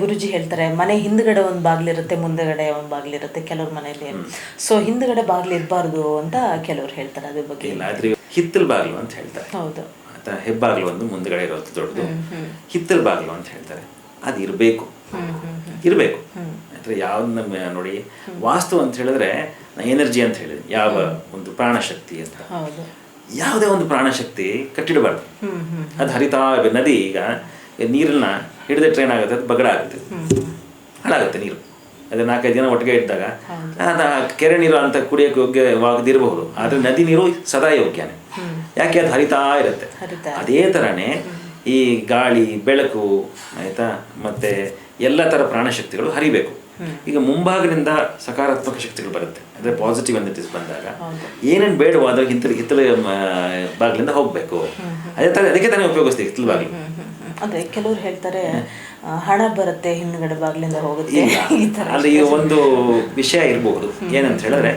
ಗುರುಜಿ ಹೇಳ್ತಾರೆ ಮನೆ ಹಿಂದ್ಗಡೆ ಒಂದು ಬಾಗಿಲಿರುತ್ತೆ ಮುಂದೆಗಡೆ ಒಂದು ಬಾಗಿಲಿರುತ್ತೆ ಕೆಲವ್ರ ಮನೆಯಲ್ಲಿ. ಸೊ ಹಿಂದ್ಗಡೆ ಬಾಗಿಲು ಇರಬಾರ್ದು ಅಂತ ಕೆಲವ್ರು ಹೇಳ್ತಾರೆ ಅದ್ರ ಬಗ್ಗೆ. ಇಲ್ಲ ಆದ್ರೆ ಹಿತ್ತಲ್ ಬಾಗಿಲು ಅಂತ ಹೇಳ್ತಾರೆ. ಹೌದು. ಹೆಬ್ಬಾಗ್ಲು ಹೆಬ್ಬಾಗಿಲು ಒಂದು ಮುಂದ್ಗಡೆ ಇರೋದು ದೊಡ್ಡದು. ಹಿತ್ತಲ್ ಬಾಗಿಲು ಅಂತ ಹೇಳ್ತಾರೆ. ಅದು ಇರಬೇಕು. ಇರ್ಬೇಕು. ಅಂದ್ರೆ ಯಾವ್ದನ್ನ ನೋಡಿ ವಾಸ್ತು ಅಂತ ಹೇಳಿದ್ರೆ ಎನರ್ಜಿ ಅಂತ ಹೇಳಿದ್ರೆ ಯಾವ ಒಂದು ಪ್ರಾಣಶಕ್ತಿ ಅಂತ. ಹೌದು. ಯಾವುದೇ ಒಂದು ಪ್ರಾಣಶಕ್ತಿ ಕಟ್ಟಿಡಬಾರ್ದು. ಅದು ಹರಿತಾ. ನದಿ ಈಗ ನೀರನ್ನ ಹಿಡಿದ್ರೆ ಟ್ರೈನ್ ಆಗುತ್ತೆ ಅದು ಬಗಡ ಆಗುತ್ತೆ. ಹಾಳಾಗುತ್ತೆ ನೀರು. ಅದು ನಾಲ್ಕೈದು ಜನ ಒಟ್ಟಿಗೆ ಇದ್ದಾಗ ಅದು ಕೆರೆ ನೀರು ಅಂತ ಕುಡಿಯೋಕೆ ಯೋಗ್ಯವಾಗದಿರಬಹುದು ಆದರೆ ನದಿ ನೀರು ಸದಾ ಯೋಗ್ಯನೇ. ಯಾಕೆ ಅದು ಹರಿತಾ ಇರುತ್ತೆ? ಅದೇ ಥರನೇ ಈ ಗಾಳಿ ಬೆಳಕು ಆಯಿತಾ ಮತ್ತೆ ಎಲ್ಲ ಥರ ಪ್ರಾಣಶಕ್ತಿಗಳು ಹರಿಬೇಕು. ಈಗ ಮುಂಭಾಗದಿಂದ ಸಕಾರಾತ್ಮಕ ಶಕ್ತಿಗಳು ಬರುತ್ತೆ. ಅಂದರೆ ಪಾಸಿಟಿವ್ ಎನರ್ಜೀಸ್ ಬಂದಾಗ ಏನೇನು ಬೇಡವೋ ಅದು ಹಿತ್ತಲ ಹಿತ್ತಲ ಬಾಗಿಲಿಂದ ಹೋಗಬೇಕು. ಅದೇ ಥರ ಅದಕ್ಕೆ ತಾನೇ ಉಪಯೋಗಿಸ್ತೀವಿ ಹಿತ್ತಲ ಬಾಗಿಲು. ಅದೇ ಕೆಲವ್ರು ಹೇಳ್ತಾರೆ ಹಣ ಬರುತ್ತೆ ಹಿಂದ್ಗಡೆ ಬಾಗಿಲಿಂದ ಹೋಗುತ್ತೆ ಅಂದ್ರೆ ಅಲ್ಲಿ ಒಂದು ವಿಷಯ ಇರಬಹುದು ಏನಂತ ಹೇಳಿದ್ರೆ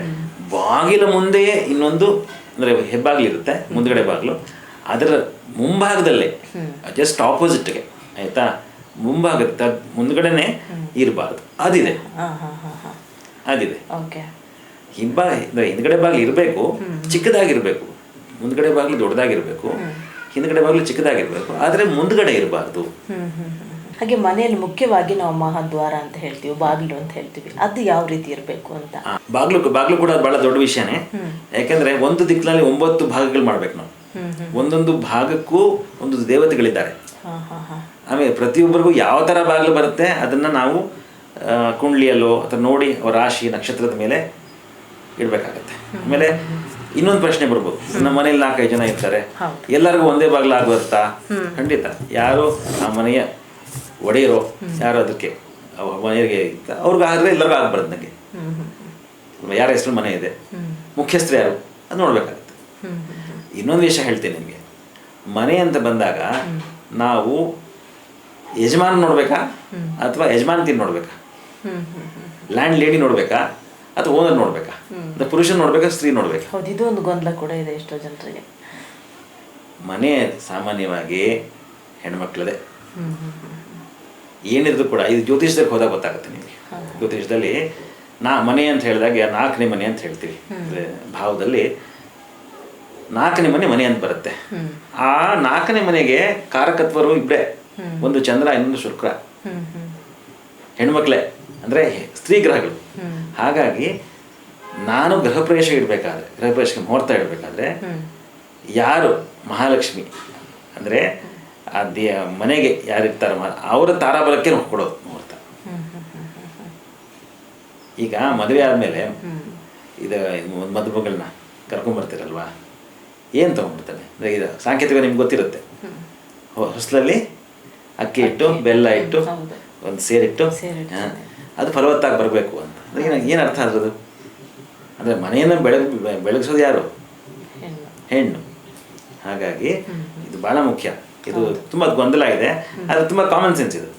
ಬಾಗಿಲ ಮುಂದೆಯೇ ಇನ್ನೊಂದು ಅಂದ್ರೆ ಹೆಬ್ಬಾಗಿಲಿರುತ್ತೆ ಮುಂದ್ಗಡೆ ಬಾಗಿಲು. ಅದರ ಮುಂಭಾಗದಲ್ಲೇ ಜಸ್ಟ್ ಆಪೋಸಿಟ್ಗೆ ಆಯ್ತಾ? ಮುಂಭಾಗದ ಮುಂದ್ಗಡೆನೆ ಇರಬಾರ್ದು. ಅದಿದೆ. ಅದಿದೆ. ಓಕೆ. ಹಿಂಬ ಅಂದ್ರೆ ಹಿಂದ್ಗಡೆ ಬಾಗಿಲು ಇರಬೇಕು ಚಿಕ್ಕದಾಗಿರ್ಬೇಕು ಮುಂದ್ಗಡೆ ಬಾಗಿಲು ದೊಡ್ಡದಾಗಿರ್ಬೇಕು. ಹಿಂದ್ಗಡೆ ಬಾಗಿಲು ಚಿಕ್ಕದಾಗಿರ್ಬೇಕು. ಆದ್ರೆ ಮುಂದ್ಗಡೆ ಇರಬಾರ್ದು. ಹಾಗೆ ಮನೆಯಲ್ಲಿ ಮುಖ್ಯವಾಗಿ ನಾವು ಮಹಾದ್ವಾರ ಅಂತ ಹೇಳ್ತೀವಿ ಬಾಗಿಲು ಅಂತ ಹೇಳ್ತೀವಿ. ಅದು ಯಾವ ರೀತಿ ಇರಬೇಕು ಅಂತ? ಬಾಗಿಲು ಬಾಗ್ಲು ಕೂಡ ಬಹಳ ದೊಡ್ಡ ವಿಷಯನೇ. ಯಾಕಂದ್ರೆ ಒಂದು ದಿಕ್ಕಿನಲ್ಲಿ ಒಂಬತ್ತು ಭಾಗಗಳು ಮಾಡ್ಬೇಕು ನಾವು. ಒಂದೊಂದು ಭಾಗಕ್ಕೂ ಒಂದು ದೇವತೆಗಳಿದ್ದಾರೆ. ಆಮೇಲೆ ಪ್ರತಿಯೊಬ್ಬರಿಗೂ ಯಾವ ತರ ಬಾಗಿಲು ಬರುತ್ತೆ ಅದನ್ನ ನಾವು ಕುಂಡ್ಲಿಯಲ್ಲೋ ಅಥವಾ ನೋಡಿ ರಾಶಿ ನಕ್ಷತ್ರದ ಮೇಲೆ ಇಡಬೇಕಾಗತ್ತೆ. ಆಮೇಲೆ ಇನ್ನೊಂದು ಪ್ರಶ್ನೆ ಬರ್ಬೋದು. ನಮ್ಮ ಮನೇಲಿ ನಾಲ್ಕೈದು ಜನ ಇರ್ತಾರೆ. ಎಲ್ಲರಿಗೂ ಒಂದೇ ಬಾಗಿಲು ಆಗುತ್ತಾ ಖಂಡಿತ. ಯಾರು ಆ ಮನೆಯ ಒಡೆಯರು ಯಾರು ಅದಕ್ಕೆ? ಮನೆಯವರಿಗೆ ಅವ್ರಿಗೆ ಆದರೆ ಎಲ್ಲರಿಗೂ ಆಗ್ಬಾರ್ದು ನನಗೆ ಯಾರ ಹೆಸರು ಮನೆ ಇದೆ? ಮುಖ್ಯಸ್ಥರು ಯಾರು? ಅದು ನೋಡ್ಬೇಕಾಗುತ್ತೆ. ಇನ್ನೊಂದು ವಿಷಯ ಹೇಳ್ತೀನಿ ನಿಮಗೆ. ಮನೆ ಅಂತ ಬಂದಾಗ ನಾವು ಯಜಮಾನ್ ನೋಡ್ಬೇಕಾ ಅಥವಾ ಯಜಮಾನತಿ ನೋಡ್ಬೇಕಾ? Land lady ನೋಡ್ಬೇಕಾ? ಅಥವಾ ಓನರ್ ನೋಡ್ಬೇಕಾ? ಪುರುಷ ಪುರುಷನ್ ನೋಡ್ಬೇಕಾ ಸ್ತ್ರೀ ನೋಡ್ಬೇಕಾ? ಹೌದು ಇದು ಒಂದು ಗೊಂದಲ ಕೂಡ ಇದೆ ಎಷ್ಟೋ ಜನರಿಗೆ. ಮನೆ ಸಾಮಾನ್ಯವಾಗಿ ಹೆಣ್ಮಕ್ಳದೆ. ಏನಿದ್ರು ಕೂಡ ಇದು ಜ್ಯೋತಿಷದಲ್ಲಿ ಹೋದಾಗ ಗೊತ್ತಾಗುತ್ತೆ ನಿಮಗೆ. ಜ್ಯೋತಿಷ್ಯದಲ್ಲಿ ನಾ ಮನೆ ಅಂತ ಹೇಳಿದಾಗ ನಾಲ್ಕನೇ ಮನೆ ಅಂತ ಹೇಳ್ತೀವಿ ಭಾವದಲ್ಲಿ ನಾಲ್ಕನೇ ಮನೆ ಮನೆ ಅಂತ ಬರುತ್ತೆ. ಆ ನಾಲ್ಕನೇ ಮನೆಗೆ ಕಾರಕತ್ವರು ಇಬ್ಬರೇ ಒಂದು ಚಂದ್ರ ಇನ್ನೊಂದು ಶುಕ್ರ. ಹೆಣ್ಮಕ್ಳೇ. ಅಂದರೆ ಸ್ತ್ರೀ ಗ್ರಹಗಳು. ಹಾಗಾಗಿ ನಾನು ಗೃಹ ಪ್ರವೇಶ ಇಡಬೇಕಾದ್ರೆ ಗೃಹ ಪ್ರವೇಶಕ್ಕೆ ಮುಹೂರ್ತ ಇಡಬೇಕಾದ್ರೆ ಯಾರು ಮಹಾಲಕ್ಷ್ಮಿ ಅಂದರೆ ಆ ದೇ ಮನೆಗೆ ಯಾರು ಇರ್ತಾರೆ ಮಹಾ ಅವರ ತಾರಾಬಲಕ್ಕೆ ಕೊಡೋದು ಮುಹೂರ್ತ. ಈಗ ಮದುವೆ ಆದಮೇಲೆ ಇದು ಮದುಮಗಳನ್ನ ಕರ್ಕೊಂಬರ್ತೀರಲ್ವಾ? ಏನು ತೊಗೊಂಡ್ಬಿಡ್ತಾನೆ? ಅಂದರೆ ಇದು ಸಾಂಕೇತಿಕ ನಿಮ್ಗೆ ಗೊತ್ತಿರುತ್ತೆ. ಹೊಸಲಲ್ಲಿ ಅಕ್ಕಿ ಇಟ್ಟು ಬೆಲ್ಲ ಇಟ್ಟು. ಒಂದು ಸೇರಿಟ್ಟು ಹಾ, ಅದು ಫಲವತ್ತಾಗಿ ಬರಬೇಕು ಅಂತ. ಅದಕ್ಕೆ ಏನು ಏನು ಅರ್ಥ ಆಗೋದು ಅಂದರೆ ಮನೆಯನ್ನು ಬೆಳಗ್ ಬೆಳಗಿಸೋದು ಯಾರು? ಹೆಣ್ಣು. ಹಾಗಾಗಿ ಇದು ಭಾಳ ಮುಖ್ಯ. ಇದು ತುಂಬ ಗೊಂದಲ ಇದೆ ಅದು ತುಂಬ ಕಾಮನ್ ಸೆನ್ಸ್ ಇದು.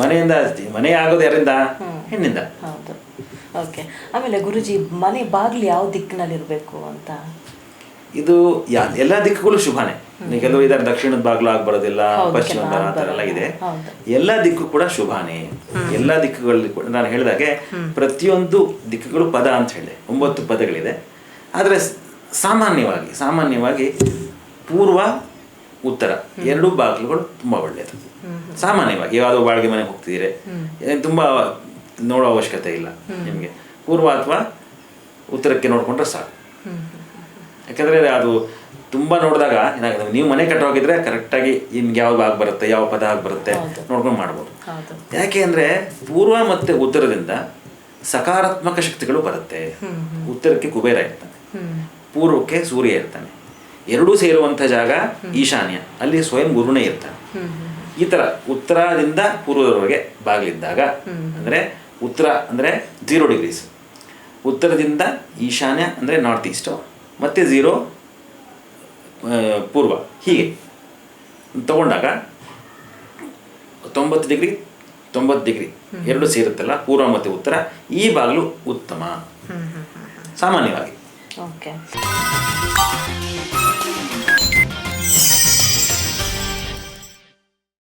ಮನೆಯಿಂದ ಮನೆ ಆಗೋದು ಯಾರಿಂದ? ಹೆಣ್ಣಿಂದ. ಓಕೆ ಆಮೇಲೆ ಗುರುಜಿ ಮನೆ ಬಾಗಿಲು ಯಾವ ದಿಕ್ಕಿನಲ್ಲಿ ಇರಬೇಕು ಅಂತ? ಇದು ಯಾ ಎಲ್ಲ ದಿಕ್ಕುಗಳು ಶುಭನೇ. ಕೆಲವು ಇದರ ದಕ್ಷಿಣದ ಬಾಗಿಲು ಆಗ್ಬರೋದಿಲ್ಲ ಪಶ್ಚಿಮ ಆ ಥರ ಎಲ್ಲ ಇದೆ. ಎಲ್ಲ ದಿಕ್ಕು ಕೂಡ ಶುಭಾನೇ. ಎಲ್ಲ ದಿಕ್ಕುಗಳಲ್ಲಿ ಕೂಡ ನಾನು ಹೇಳಿದಾಗೆ ಪ್ರತಿಯೊಂದು ದಿಕ್ಕುಗಳು ಪದ ಅಂತ ಹೇಳಿದೆ ಒಂಬತ್ತು ಪದಗಳಿದೆ. ಆದರೆ ಸಾಮಾನ್ಯವಾಗಿ ಸಾಮಾನ್ಯವಾಗಿ ಪೂರ್ವ ಉತ್ತರ ಎರಡೂ ಬಾಗಿಲುಗಳು ತುಂಬ ಒಳ್ಳೆಯದು ಸಾಮಾನ್ಯವಾಗಿ ಯಾವುದೋ ಬಾಳ್ಗೆ ಮನೆಗೆ ಹೋಗ್ತಿದ್ದೀರಿ ತುಂಬ ನೋಡೋ ಅವಶ್ಯಕತೆ ಇಲ್ಲ ನಿಮಗೆ. ಪೂರ್ವ ಅಥವಾ ಉತ್ತರಕ್ಕೆ ನೋಡಿಕೊಂಡ್ರೆ ಸಾಕು. ಯಾಕಂದರೆ ಅದು ತುಂಬ ನೋಡಿದಾಗ ಏನಾಗುತ್ತೆ? ನೀವು ಮನೆ ಕಟ್ಟೋಗಿದ್ರೆ ಕರೆಕ್ಟಾಗಿ ನಿಮ್ಗೆ ಯಾವ ಭಾಗ ಬರುತ್ತೆ ಯಾವ ಪದ ಆಗಿ ಬರುತ್ತೆ ನೋಡ್ಕೊಂಡು ಮಾಡ್ಬೋದು. ಯಾಕೆ ಅಂದರೆ ಪೂರ್ವ ಮತ್ತು ಉತ್ತರದಿಂದ ಸಕಾರಾತ್ಮಕ ಶಕ್ತಿಗಳು ಬರುತ್ತೆ. ಉತ್ತರಕ್ಕೆ ಕುಬೇರ ಇರ್ತಾನೆ. ಪೂರ್ವಕ್ಕೆ ಸೂರ್ಯ ಇರ್ತಾನೆ. ಎರಡೂ ಸೇರುವಂಥ ಜಾಗ ಈಶಾನ್ಯ. ಅಲ್ಲಿ ಸ್ವಯಂ ಗುರುನೇ ಇರ್ತಾನೆ. ಈ ಥರ ಉತ್ತರದಿಂದ ಪೂರ್ವದವರೆಗೆ ಬಾಗಿಲಿದ್ದಾಗ ಅಂದರೆ ಉತ್ತರ ಅಂದರೆ ಜೀರೋ ಡಿಗ್ರೀಸ್ ಉತ್ತರದಿಂದ ಈಶಾನ್ಯ ಅಂದರೆ ನಾರ್ತ್ ಈಸ್ಟು ಮತ್ತು ಝೀರೋ ಪೂರ್ವ. ಹೀಗೆ. ತಗೊಂಡಾಗ ತೊಂಬತ್ತು ಡಿಗ್ರಿ ತೊಂಬತ್ತು ಡಿಗ್ರಿ. ಎರಡು ಸೇರುತ್ತಲ್ಲ ಪೂರ್ವ ಮತ್ತು ಉತ್ತರ. ಈ ಬಾಗಿಲು ಉತ್ತಮ. ಸಾಮಾನ್ಯವಾಗಿ. ಓಕೆ.